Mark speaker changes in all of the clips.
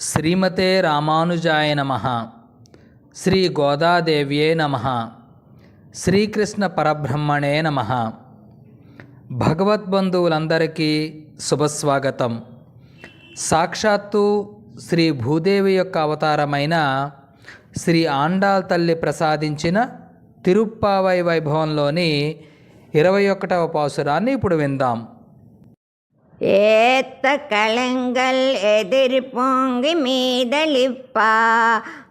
Speaker 1: శ్రీమతే రామానుజాయ నమ. శ్రీ గోదాదేవ్యే నమ. శ్రీకృష్ణ పరబ్రహ్మణే నమ. భగవద్బంధువులందరికీ శుభస్వాగతం. సాక్షాత్తు శ్రీ భూదేవి యొక్క అవతారమైన శ్రీ ఆండాల్ తల్లి ప్రసాదించిన తిరుప్పావై వైభవంలోని ఇరవై ఒకటవ పాసురాన్ని ఇప్పుడు విందాం.
Speaker 2: ஏத்த கலங்கள் எதிர் பொங்கி மீதளிப்பா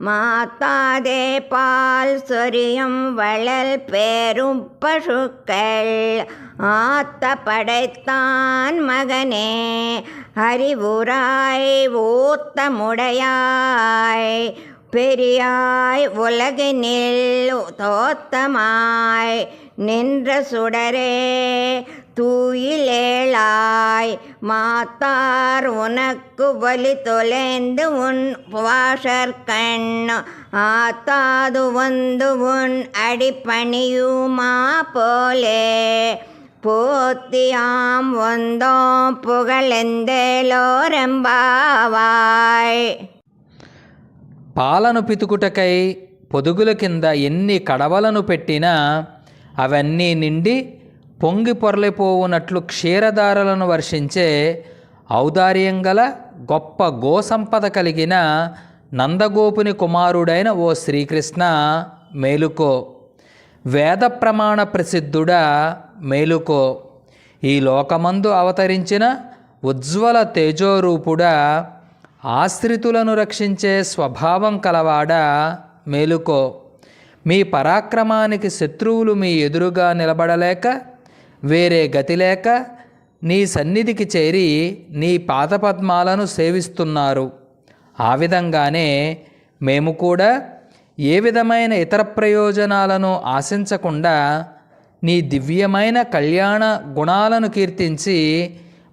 Speaker 2: மாத்தாதே பால் சொரியும் வளல் பேரும் பசுக்கள். ஆத்த படைத்தான் மகனே அறிவுராய் ஊத்தமுடையாய் பெரியாய் உலகினில் தோத்தமாய். நின்ற சுடரே தூயிலே தூயிலேளாய் மாத்தார் உனக்கு வலி தொலைந்து உன் வாஷர்கண் ஆத்தாது வந்து உன் அடிப்பணியுமா போலே போத்தியாம் வந்தோம் புகழெந்தேலோரெம்பாவாய்
Speaker 1: పాలను పితుకుటకై పొదుగుల కింద ఎన్ని కడవలను పెట్టినా అవన్నీ నిండి పొంగి పొరలిపోవునట్లు క్షీరధారలను వర్షించే ఔదార్యం గల గొప్ప గోసంపద కలిగిన నందగోపుని కుమారుడైన ఓ శ్రీకృష్ణ మేలుకో. వేద ప్రమాణ ప్రసిద్ధుడా మేలుకో. ఈ లోకమందు అవతరించిన ఉజ్వల తేజోరూపుడా ఆశ్రితులను రక్షించే స్వభావం కలవాడా మేలుకో. మీ పరాక్రమానికి శత్రువులు మీ ఎదురుగా నిలబడలేక వేరే గతి లేక నీ సన్నిధికి చేరి నీ పాదపద్మాలను సేవిస్తున్నారు. ఆ విధంగానే మేము కూడా ఏ విధమైన ఇతర ప్రయోజనాలను ఆశించకుండా నీ దివ్యమైన కళ్యాణ గుణాలను కీర్తించి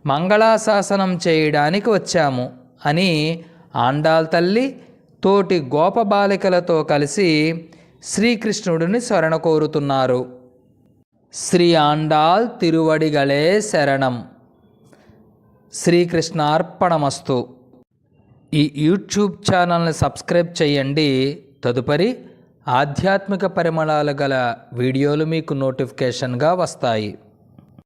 Speaker 1: మంగళాశాసనం చేయడానికి వచ్చాము అని ఆండాల్ తల్లి తోటి గోప బాలికలతో కలిసి శ్రీకృష్ణుడిని శరణ కోరుతున్నారు. శ్రీ ఆండాల్ తిరువడిగలే శరణం. శ్రీకృష్ణార్పణమస్తు. ఈ యూట్యూబ్ ఛానల్ని సబ్స్క్రైబ్ చేయండి. తదుపరి ఆధ్యాత్మిక పరిమళాలు గల వీడియోలు మీకు నోటిఫికేషన్గా వస్తాయి.